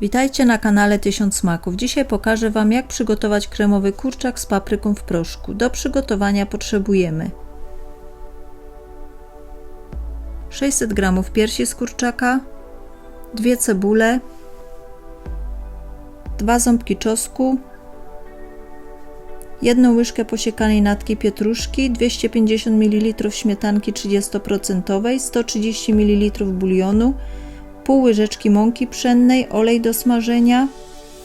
Witajcie na kanale 1000 Smaków. Dzisiaj pokażę Wam jak przygotować kremowy kurczak z papryką w proszku. Do przygotowania potrzebujemy 600 g piersi z kurczaka, 2 cebule, 2 ząbki czosnku, 1 łyżkę posiekanej natki pietruszki, 250 ml śmietanki 30%, 130 ml bulionu, pół łyżeczki mąki pszennej, olej do smażenia,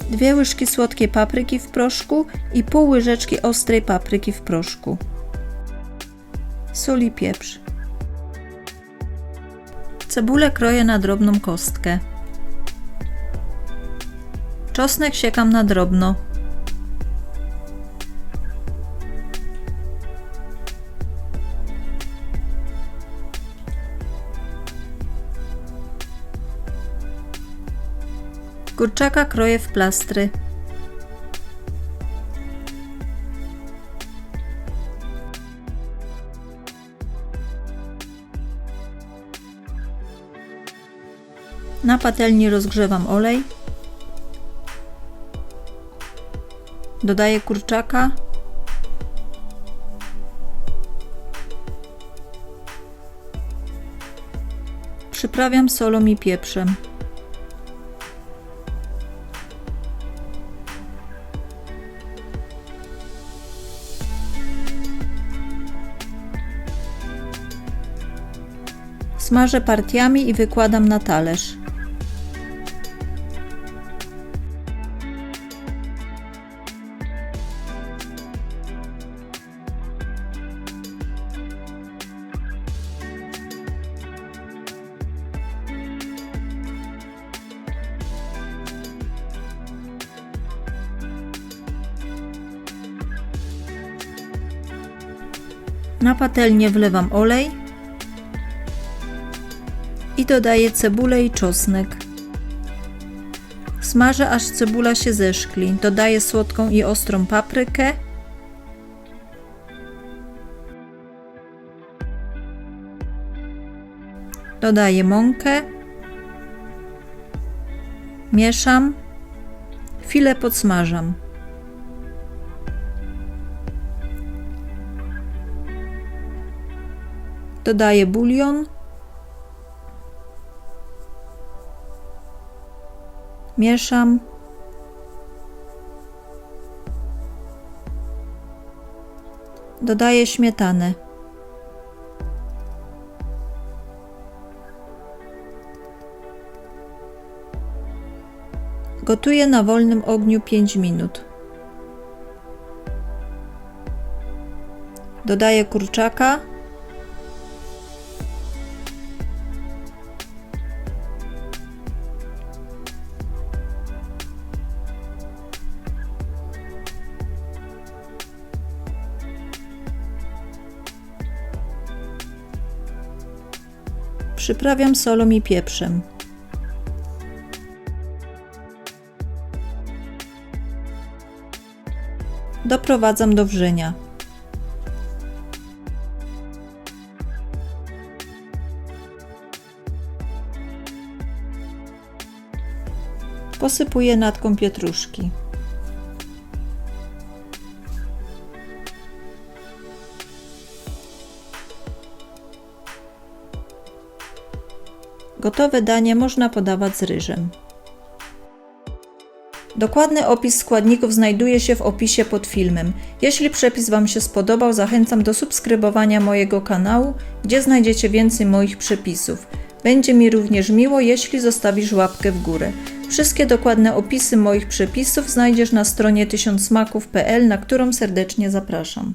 dwie łyżki słodkiej papryki w proszku i pół łyżeczki ostrej papryki w proszku. Sól i pieprz. Cebulę kroję na drobną kostkę. Czosnek siekam na drobno. Kurczaka kroję w plastry. Na patelni rozgrzewam olej. Dodaję kurczaka. Przyprawiam solą i pieprzem. Smażę partiami i wykładam na talerz. Na patelnię wlewam olej i dodaję cebulę i czosnek. Smażę aż cebula się zeszkli. Dodaję słodką i ostrą paprykę. Dodaję mąkę. Mieszam. Chwilę podsmażam. Dodaję bulion. Mieszam. Dodaję śmietanę. Gotuję na wolnym ogniu 5 minut. Dodaję kurczaka. Przyprawiam solą i pieprzem. Doprowadzam do wrzenia. Posypuję natką pietruszki. Gotowe danie można podawać z ryżem. Dokładny opis składników znajduje się w opisie pod filmem. Jeśli przepis Wam się spodobał, zachęcam do subskrybowania mojego kanału, gdzie znajdziecie więcej moich przepisów. Będzie mi również miło, jeśli zostawisz łapkę w górę. Wszystkie dokładne opisy moich przepisów znajdziesz na stronie 1000smaków.pl, na którą serdecznie zapraszam.